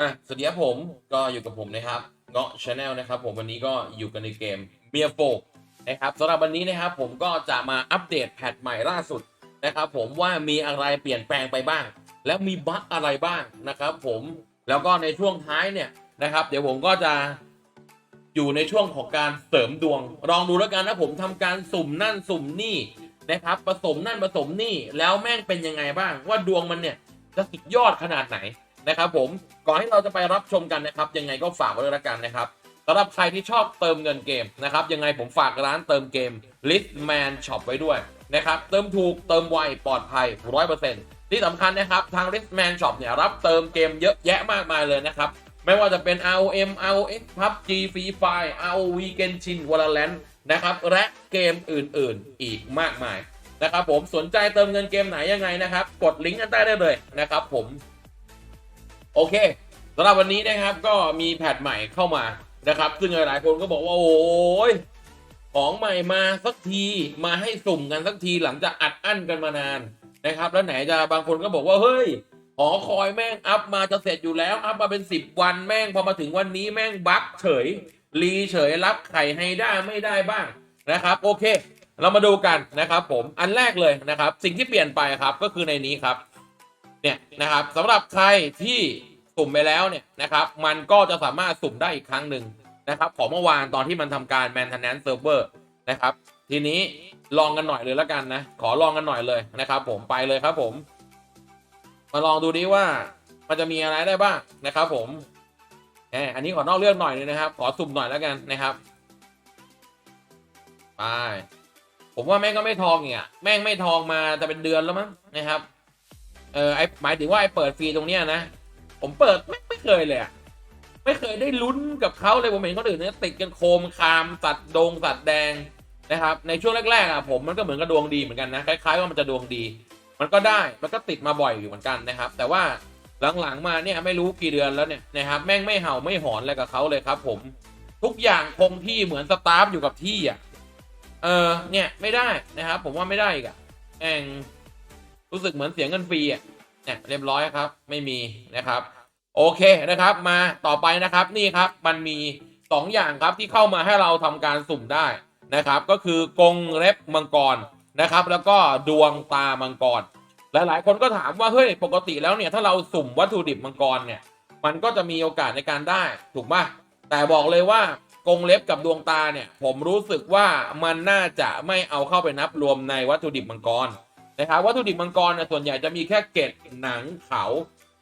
อะสวัสดีครับผมก็อยู่กับผมนะครับเงาะชาแนลนะครับผมวันนี้ก็อยู่กันในเกมเมียโฟกนะครับสำหรับวันนี้นะครับผมก็จะมาอัปเดตแพทใหม่ล่าสุดนะครับผมว่ามีอะไรเปลี่ยนแปลงไปบ้าง แล้วมีบั๊กอะไรบ้างนะครับผมแล้วก็ในช่วงท้ายเนี่ยนะครับ เดี๋ยวผมก็จะอยู่ในช่วงของการเสริมดวง ลองดูแล้วกันนะผมทำการสุ่มนั่นสุ่มนี่นะครับผสมนั่นผสมนี่แล้วแม่งเป็นยังไงบ้างว่าดวงมันเนี่ยจะสุดยอดขนาดไหน นะครับผมก่อนที่เราจะไปรับชมกันนะครับ ยังไงก็ฝากไว้ด้วยละกันนะครับสำหรับใครที่ชอบเติมเงินเกมนะครับยังไงผมฝากร้านเติมเกม Listman Shop ไว้ด้วยนะครับเติมถูกเติมไวปลอดภัย100%ที่สำคัญนะครับทาง Listman Shop เนี่ยรับเติมเกมเยอะแยะมากมายเลยนะครับไม่ว่าจะเป็น ROM ROX PUBG Free Fire ROV Genshin Valorant นะครับและเกมอื่นๆอีกมากมายนะครับผมสนใจเติมเงินเกมไหนยังไงนะครับ กดลิงก์กันใต้ได้เลยนะครับผม โอเคสำหรับวันนี้นะครับก็มีแพทใหม่เข้ามานะครับ ซึ่งหลายๆคนก็บอกว่าโอ้ยของใหม่มาสักทีมาให้สุ่มกันสักทีหลังจากอัดอั้นกันมานานนะครับ แล้วไหนจะบางคนก็บอกว่าเฮ้ยหอคอยแม่งอัพมาจะเสร็จอยู่แล้วอัพมาเป็น 10 วันแม่งพอมาถึงวันนี้แม่งบั๊กเฉยรีเฉยรับไข่ให้ได้ไม่ได้บ้างนะครับ โอเค เรามาดูกันนะครับ ผมอันแรกเลยนะครับ สิ่งที่เปลี่ยนไปครับก็คือในนี้ครับ เนี่ยนะครับสำหรับใครที่สุ่มไปแล้วเนี่ยนะครับ มันก็จะสามารถสุ่มได้อีกครั้งหนึ่งนะครับของเมื่อวานตอนที่มันทำการ maintenance server นะครับ ทีนี้ลองกันหน่อยเลยแล้วกันนะ ขอลองกันหน่อยเลยนะครับ ผมไปเลยครับผม มาลองดูดิว่ามันจะมีอะไรได้บ้างนะครับ ผมแหมอันนี้ขอนอกเรื่องหน่อยนึงนะครับ ขอสุ่มหน่อยแล้วกันนะครับไปผมว่าแม่งก็ไม่ทองเนี่ยแม่งไม่ทองมาจะเป็นเดือนแล้วมั้งนะครับ เออไอหมายถึงว่าไอเปิดฟรีตรงเนี้ยนะผมเปิดไม่ไม่เคยเลยอะไม่เคยได้ลุ้นกับเขาเลยผมเห็นคนอื่นเนี่ยติดกันโคมคามสัตว์ดงสัตว์แดงนะครับ ในช่วงแรกๆอะผมมันก็เหมือนกับดวงดีเหมือนกันนะคล้ายๆว่ามันจะดวงดี มันก็ได้มันก็ติดมาบ่อยอยู่เหมือนกันนะครับ แต่ว่าหลังๆมาเนี่ยไม่รู้กี่เดือนแล้วเนี่ยนะครับแม่งไม่เห่าไม่หอนอะไรกับเขาเลยครับ ผมทุกอย่างคงที่เหมือนสตาฟอยู่กับที่อะเออเนี่ยไม่ได้นะครับ ผมว่าไม่ได้อีกอะแม่ง รู้สึกเหมือนเสียเงินฟรีอะเนี่ยเรียบร้อยครับ ไม่มีนะครับ โอเคนะครับ มาต่อไปนะครับนี่ครับมันมี 2 อย่างครับที่เข้ามาให้เราทำการสุ่มได้นะครับ ก็คือกรงเล็บมังกรนะครับ แล้วก็ดวงตามังกรหลายๆ คนก็ถามว่าเฮ้ยปกติแล้วเนี่ยถ้าเราสุ่มวัตถุดิบมังกรเนี่ย มันก็จะมีโอกาสในการได้ถูกไหมแต่บอกเลยว่ากรงเล็บกับดวงตาเนี่ย ผมรู้สึกว่ามันน่าจะไม่เอาเข้าไปนับรวมในวัตถุดิบมังกร นะครับวัตถุดิบมังกรเนี่ยส่วนใหญ่จะมีแค่เกล็ดหนังเขา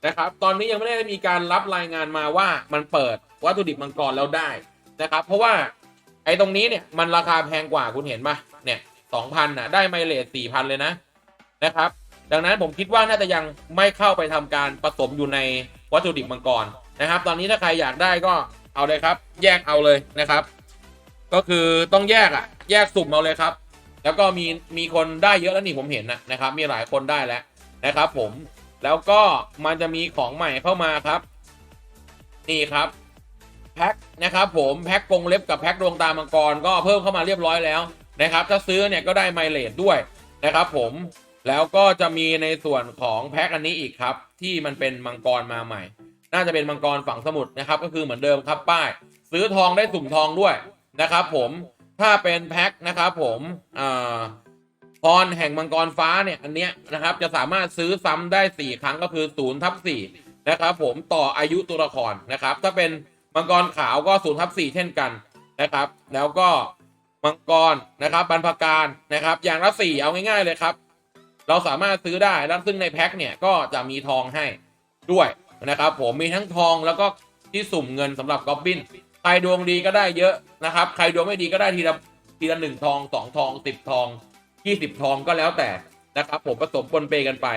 นะครับ ตอนนี้ยังไม่ได้มีการรับรายงานมาว่ามันเปิดวัตถุดิบมังกรแล้วได้นะครับ เพราะว่าไอ้ตรงนี้เนี่ยมันราคาแพงกว่าคุณเห็นปะเนี่ยสองพันน่ะได้ไมเลสสี่พันเลยนะนะครับ ดังนั้นผมคิดว่าน่าจะยังไม่เข้าไปทำการผสมอยู่ในวัตถุดิบมังกรนะครับ ตอนนี้ถ้าใครอยากได้ก็เอาเลยครับ แยกเอาเลยนะครับ ก็คือต้องแยกอะแยกสุ่มเอาเลยครับ แล้วก็มีมีคนได้เยอะแล้วนี่ผมเห็นนะนะครับ มีหลายคนได้แล้วนะครับผมแล้วก็มันจะมีของใหม่เข้ามาครับ นี่ครับแพ็คนะครับผมแพ็คกรงเล็บกับแพ็คดวงตามังกรก็เพิ่มเข้ามาเรียบร้อยแล้วนะครับ ถ้าซื้อเนี่ยก็ได้ไมเลสด้วยนะครับ ผมแล้วก็จะมีในส่วนของแพ็คอันนี้อีกครับ ที่มันเป็นมังกรมาใหม่ น่าจะเป็นมังกรฝั่งสมุดนะครับ ก็คือเหมือนเดิมครับป้าย ซื้อทองได้สุ่มทองด้วยนะครับ ผม ถ้าเป็นแพ็คนะครับผมอ่าพรแห่งมังกรฟ้าเนี่ย อันเนี้ยนะครับ จะสามารถซื้อซ้ำได้ 4 ครั้งก็คือ0ทับ4นะครับ ผมต่ออายุตัวละครนะครับ ถ้าเป็นมังกรขาวก็0ทับ4เช่นกันนะครับ แล้วก็มังกรนะครับบรรพการนะครับ อย่างละ4เอาง่าย ๆ เลยครับ เราสามารถซื้อได้แล้วซึ่งในแพ็คเนี่ยก็จะมีทองให้ด้วยนะครับ ผมมีทั้งทองแล้วก็ที่สุ่มเงินสำหรับกอบบิน รดวงดีก็ได้เยอะนะครับ ใครดวงไม่ดีก็ได้ทีละทีละหนึ่งทองสองทองสิบทองยี่สิบทองก็แล้วแต่นะครับผมผสมปนเปกันไป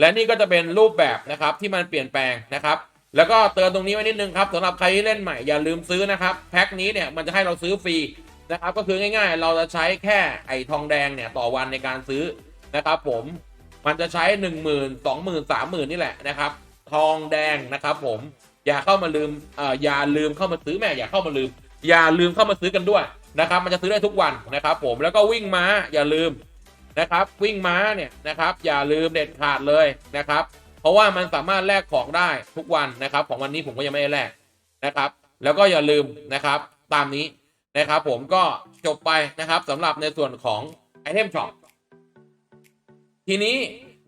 และนี่ก็จะเป็นรูปแบบนะครับที่มันเปลี่ยนแปลงนะครับ แล้วก็เตือนตรงนี้ไว้นิดนึงครับสำหรับใครที่เล่นใหม่อย่าลืมซื้อนะครับแพ็คนี้เนี่ยมันจะให้เราซื้อฟรีนะครับก็คือง่ายๆ เราจะใช้แค่ไอ้ทองแดงเนี่ยต่อวันในการซื้อนะครับ ผมมันจะใช้หนึ่งหมื่นสองหมื่นสามหมื่นนี่แหละนะครับ ทองแดงนะครับผม อย่าเข้ามาลืมอ่ออย่าลืมเข้ามาซื้อแม่อย่าเข้ามาลืม อย่าลืมเข้ามาซื้อกันด้วยนะครับ มันจะซื้อได้ทุกวันนะครับผมแล้วก็วิ่งม้าอย่าลืมนะครับ วิ่งม้าเนี่ยนะครับ อย่าลืมเด็ดขาดเลยนะครับ เพราะว่ามันสามารถแลกของได้ทุกวันนะครับ ของวันนี้ผมก็ยังไม่ได้แลกนะครับ แล้วก็อย่าลืมนะครับ ตามนี้นะครับ ผมก็จบไปนะครับสำหรับในส่วนของไอเทมช็อปทีนี้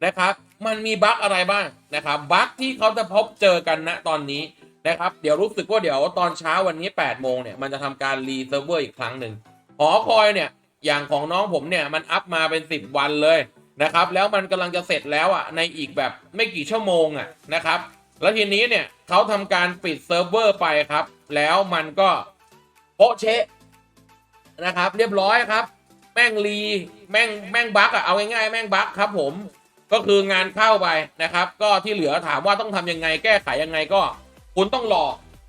นะครับ มันมีบั๊กอะไรบ้างนะครับบั๊กที่เขาจะพบเจอกันณตอนนี้นะครับ เดี๋ยวรู้สึกว่าเดี๋ยวตอนเช้าวันนี้ 8 โมงเนี่ยมันจะทำการรีเซิร์ฟเวอร์อีกครั้งหนึ่งหอคอยเนี่ยอย่างของน้องผมเนี่ยมันอัพมาเป็น 10 วันเลยนะครับ แล้วมันกำลังจะเสร็จแล้วอะในอีกแบบไม่กี่ชั่วโมงอะนะครับ แล้วทีนี้เนี่ยเขาทำการปิดเซิร์ฟเวอร์ไปครับ แล้วมันก็โปะเชะนะครับ เรียบร้อยครับ แม่งรีแม่งแม่งบั๊กอะเอาง่ายๆแม่งบั๊กครับผม ก็คืองานเข้าไปนะครับ ก็ที่เหลือถามว่าต้องทำยังไงแก้ไขยังไงก็ คุณต้องรอ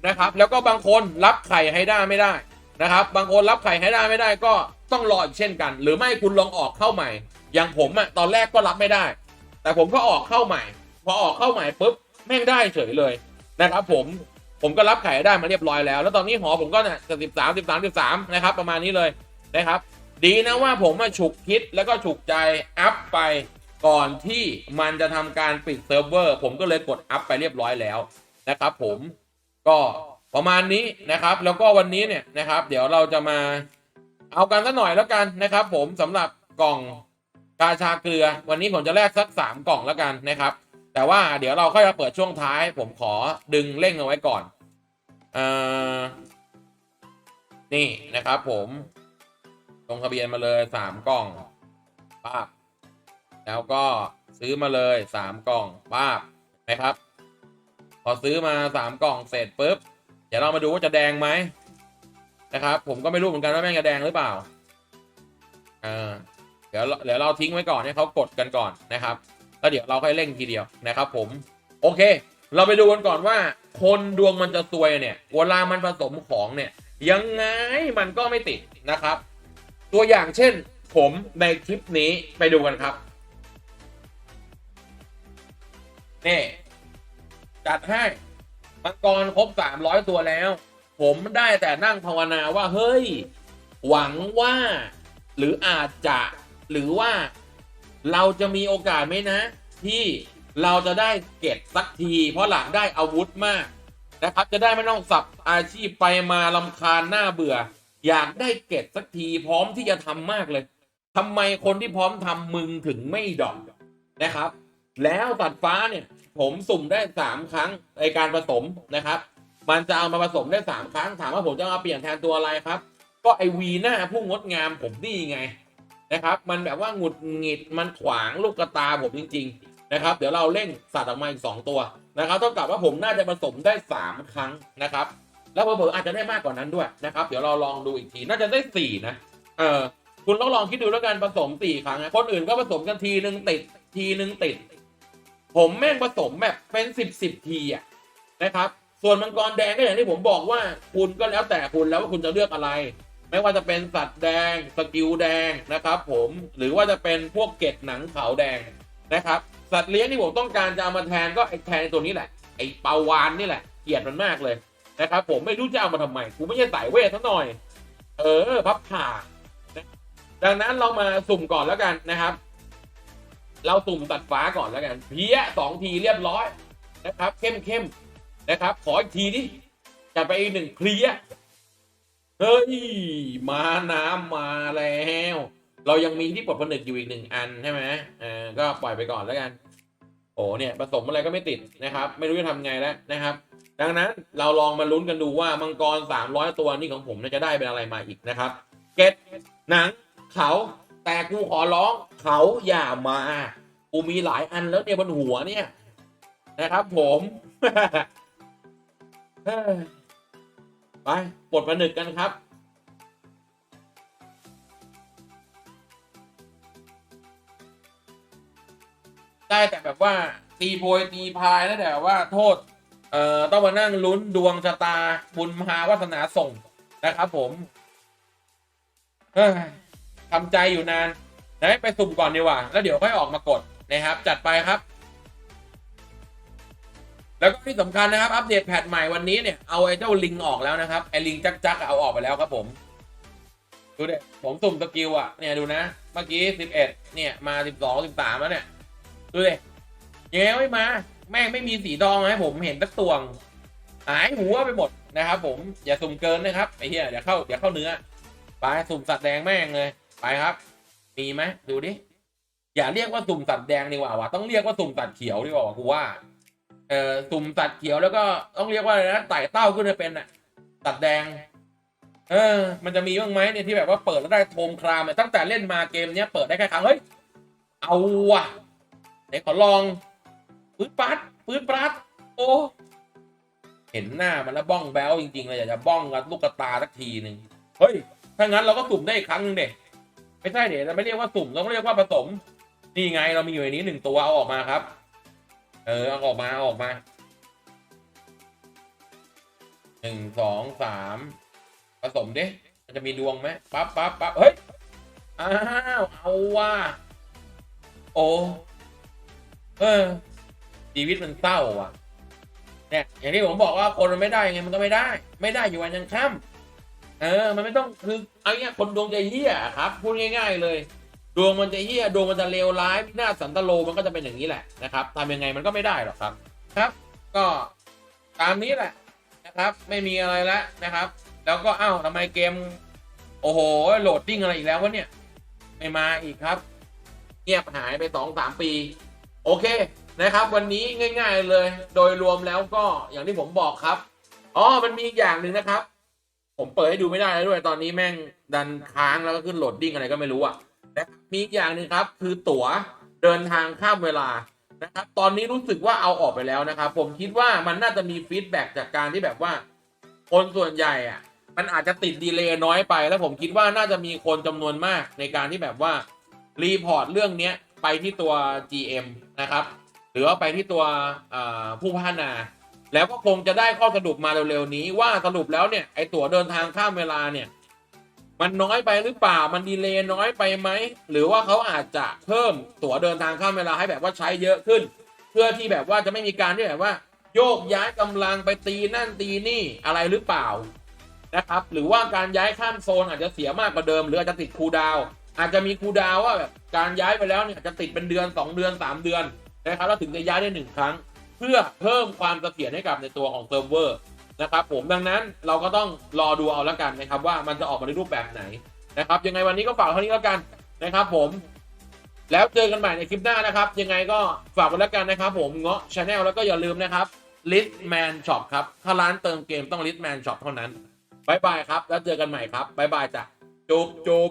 นะครับ แล้วก็บางคนรับไข่ให้ได้ไม่ได้นะครับ บางคนรับไข่ให้ได้ไม่ได้ก็ต้องรออีกเช่นกัน หรือไม่คุณลองออกเข้าใหม่ อย่างผมอะตอนแรกก็รับไม่ได้ แต่ผมก็ออกเข้าใหม่ พอออกเข้าใหม่ปุ๊บแม่งได้เฉยเลยนะครับ ผมผมก็รับไข่ได้มาเรียบร้อยแล้ว แล้วตอนนี้หอผมก็เนี่ยสิบสามสิบสามสิบสามนะครับ ประมาณนี้เลยนะครับ ดีนะว่าผมมาฉุกคิดแล้วก็ฉุกใจอัพไป ก่อนที่มันจะทำการปิดเซิร์ฟเวอร์ผมก็เลยกดอัพไปเรียบร้อยแล้วนะครับ ผมก็ประมาณนี้นะครับ แล้วก็วันนี้เนี่ยนะครับ เดี๋ยวเราจะมาเอากันสักหน่อยแล้วกันนะครับ ผมสำหรับกล่องกาชาเกลือ วันนี้ผมจะแลกสักสามกล่องแล้วกันนะครับ แต่ว่าเดี๋ยวเราค่อยมาเปิดช่วงท้าย ผมขอดึงเร่งเอาไว้ก่อนเออนี่นะครับ ผมลงทะเบียนมาเลยสามกล่องปาบ แล้วก็ซื้อมาเลยสามกล่องป้าบนะครับ พอซื้อมาสามกล่องเสร็จปุ๊บ เดี๋ยวเรามาดูว่าจะแดงไหมนะครับ ผมก็ไม่รู้เหมือนกันว่าแม่งจะแดงหรือเปล่าอ่าเดี๋ยวเดี๋ยวเราทิ้งไว้ก่อนให้เขากดกันก่อนนะครับแล้วเดี๋ยวเราค่อยเร่งทีเดียวนะครับ ผม โอเค เราไปดูกันก่อนว่า คนดวงมันจะซวยเนี่ยเวลามันผสมของเนี่ย ยังไงมันก็ไม่ติดนะครับ ตัวอย่างเช่น ผมในคลิปนี้ไปดูกันครับ นี่จัดให้มังกรครบสามร้อยตัวแล้ว ผมได้แต่นั่งภาวนาว่าเฮ้ย หวังว่า หรืออาจจะ หรือว่าเราจะมีโอกาสไหมนะ ที่เราจะได้เก็บสักที เพราะหลังได้อาวุธมากนะครับ จะได้ไม่ต้องสับอาชีพไปมาลำคาญหน้าเบื่อ อยากได้เก็บสักทีพร้อมที่จะทำมากเลยทำไมคนที่พร้อมทำมึงถึงไม่ดอกนะครับ แล้วสัตัดฟ้าเนี่ย ผมสุ่มได้สามครั้งในการผสมนะครับ มันจะเอามาผสมได้สามครั้งถามว่าผมจะเอามาเปลี่ยนแทนตัวอะไรครับ ก็ไอวีหน้าผู้งดงามผมนี่ไงนะครับ มันแบบว่าหงุดหงิดมันขวางลูกกระตาผมจริง ๆ นะครับ เดี๋ยวเราเร่งสัตว์ออกมาอีกสองตัวนะครับเท่ากับว่าผมน่าจะผสมได้สามครั้งนะครับ แล้วเผลอๆอาจจะได้มากกว่านั้นด้วยนะครับ เดี๋ยวเราลองดูอีกทีน่าจะได้สี่นะเออคุณต้องลองคิดดูแล้วกันผสมสี่ครั้งนะคนอื่นก็ผสมกันทีนึงติดทีนึงติด ผมแม่งผสมแบบเป็นสิบสิบทีอะนะครับ ส่วนมังกรแดงก็อย่างที่ผมบอกว่าคุณก็แล้วแต่คุณแล้วว่าคุณจะเลือกอะไร ไม่ว่าจะเป็นสัตว์แดงสกิลแดงนะครับผมหรือว่าจะเป็นพวกเกล็ดหนังขาวแดงนะครับสัตว์เลี้ยงที่ผมต้องการจะเอามาแทนก็ไอ้แทนตัวนี้แหละไอ้ปาวานนี่แหละเกลียดมันมากเลยนะครับผมไม่รู้จะเอามาทำไมกูไม่ใช่สายเวทซะหน่อย เออพับผ่าดังนั้นเรามาสุ่มก่อนแล้วกันนะครับ เราสุ่มตัดฟ้าก่อนแล้วกัน เพี้ยสองทีเรียบร้อยนะครับ เข้มเข้มนะครับ ขออีกทีดิจะไปอีกหนึ่งเพลียเฮ้ย มาน้ำมาแล้ว เรายังมีที่ปลดผนึกอยู่อีกหนึ่งอันใช่ไหมเออก็ปล่อยไปก่อนแล้วกัน โอ้เนี่ยผสมอะไรก็ไม่ติดนะครับ ไม่รู้จะทำไงแล้วนะครับ ดังนั้นเราลองมาลุ้นกันดูว่ามังกร 300 ตัวนี่ของผมจะได้เป็นอะไรมาอีกนะครับ เกตหนังเขา แต่กูขอร้องเขาอย่ามา กูมีหลายอันแล้วเนี่ยบนหัวเนี่ย นะครับผมไปปลดผนึกกันครับได้แต่แบบว่าตีโพยตีพายแล้วแต่ว่าโทษ เอ่อต้องมานั่งลุ้นดวงชะตาบุญมหาวาสนาส่งนะครับผมเฮ้ย ทำใจอยู่นานนะไปสุ่มก่อนดีกว่า แล้วเดี๋ยวค่อยออกมากดนะครับ จัดไปครับ แล้วก็ที่สำคัญนะครับ อัปเดตแพทใหม่วันนี้เนี่ยเอาไอ้เจ้าลิงออกแล้วนะครับไอ้ลิงจักจักๆเอาออกไปแล้วครับผม ดูเด็ผมสุ่มสกิลอะเนี่ยดูนะเมื่อกี้สิบเอ็ดเนี่ยมาสิบสองสิบสามแล้วเนี่ยดูดิยังไงไม่มา แม่งไม่มีสีทองให้ผมเห็นสักตวงหายหัวไปหมดนะครับ ผมอย่าสุ่มเกินนะครับไอ้เหี้ยเดี๋ยวเข้าเดี๋ยวเข้าเนื้อไปสุ่มสัตว์แดงแม่งเลย ไปครับ มีไหมดูดิ อย่าเรียกว่าสุ่มสัตว์แดงดีกว่าวะต้องเรียกว่าสุ่มสัตว์เขียวดีกว่าวะกูว่า เออสุ่มสัตว์เขียวแล้วก็ต้องเรียกว่าอะไรนะไต่เต้าขึ้นมาเป็นอะสัตว์แดง เออ มันจะมีบ้างไหมเนี่ยที่แบบว่าเปิดแล้วได้โทมครามเนี่ยตั้งแต่เล่นมาเกมเนี้ยเปิดได้แค่ครั้งเฮ้ยเอาว่ะไหนขอลองปื๊ดปัดปื๊ดปัดโอ้เห็นหน้ามันแล้วบ้องแบ้วจริงๆเลยอยากจะบ้องกับลูกตาสักทีหนึ่งเฮ้ยถ้างั้นเราก็สุ่มได้อีกครั้งหนึงเด็ ไม่ใช่เด็เราไม่เรียกว่าสุ่มเราต้องเรียกว่าผสม นี่ไงเรามีอยู่ในนี้หนึ่งตัวเอาออกมาครับ เออเอาออกมาเอาออกมาหนึ่งสองสามผสมดิมันจะมีดวงไหมปั๊บปั๊บปั๊บเฮ้ยอ้าวเอาว่า โอ้เออชีวิตมันเศร้าอะเนี่ยอย่างที่ผมบอกว่าคนมันไม่ได้ยังไงมันก็ไม่ได้ ไม่ได้อยู่วันยังค่ำ เออ มันไม่ต้องคือเอาเงี้ยคนดวงจะเฮี้ยครับพูดง่าย ๆ เลย ดวงมันจะเฮี้ยดวงมันจะเลวร้ายพินาสันตโลมันก็จะเป็นอย่างนี้แหละนะครับทำยังไงมันก็ไม่ได้หรอกครับครับ ก็ตามนี้แหละนะครับ ไม่มีอะไรแล้วนะครับ แล้วก็อ้าวทำไมเกม โอ้โหโหลดดิ้งอะไรอีกแล้ววะเนี่ยไม่มาอีกครับเงียบหายไปสองสามปี โอเคนะครับ วันนี้ง่าย ๆเลย โดยรวมแล้วก็อย่างที่ผมบอกครับอ๋อมันมีอีกอย่างหนึ่งนะครับ ผมเปิดให้ดูไม่ได้แล้วด้วยตอนนี้แม่งดันค้างแล้วก็ขึ้นโหลดดิ้งอะไรก็ไม่รู้อะนะครับมีอีกอย่างหนึ่งครับคือตั๋วเดินทางข้ามเวลานะครับตอนนี้รู้สึกว่าเอาออกไปแล้วนะครับ ผมคิดว่ามันน่าจะมีฟีดแบ็กจากการที่แบบว่า คนส่วนใหญ่อะ มันอาจจะติดดีเลย์น้อยไป แล้วผมคิดว่าน่าจะมีคนจำนวนมากในการที่แบบว่ารีพอร์ตเรื่องเนี้ยไปที่ตัว GM นะครับ หรือว่าไปที่ตัวผู้พัฒนา แล้วก็คงจะได้ข้อสรุปมาเร็วๆนี้ว่าสรุปแล้วเนี่ยไอตั๋วเดินทางข้ามเวลาเนี่ย มันน้อยไปหรือเปล่ามันดีเลย์น้อยไปไหมหรือว่าเขาอาจจะเพิ่มตั๋วเดินทางข้ามเวลาให้แบบว่าใช้เยอะขึ้น เพื่อที่แบบว่าจะไม่มีการที่แบบว่า โยกย้ายกำลังไปตีนั่นตีนี่อะไรหรือเปล่านะครับ หรือว่าการย้ายข้ามโซนอาจจะเสียมากกว่าเดิม หรืออาจจะติดคูดาวอาจจะมีคูดาวว่าแบบการย้ายไปแล้วเนี่ยจะติดเป็นเดือน 2 เดือน 3 เดือนนะครับแล้วถึงจะย้ายได้หนึ่งครั้ง เพื่อเพิ่มความเสถียรให้กับในตัวของเซิร์ฟเวอร์นะครับผมดังนั้นเราก็ต้องรอดูเอาแล้วกันนะครับ ว่ามันจะออกมาในรูปแบบไหนนะครับยังไงวันนี้ก็ฝากเท่านี้แล้วกันนะครับ ผมแล้วเจอกันใหม่ในคลิปหน้านะครับ ยังไงก็ฝากไว้แล้วกันนะครับ ผมเงาะชาแนลแล้วก็อย่าลืมนะครับ Litman Shop ครับถ้าร้านเติมเกมต้อง Litman Shop เท่านั้นบายบายครับ แล้วเจอกันใหม่ครับบายบายจ้ะจุบจุบ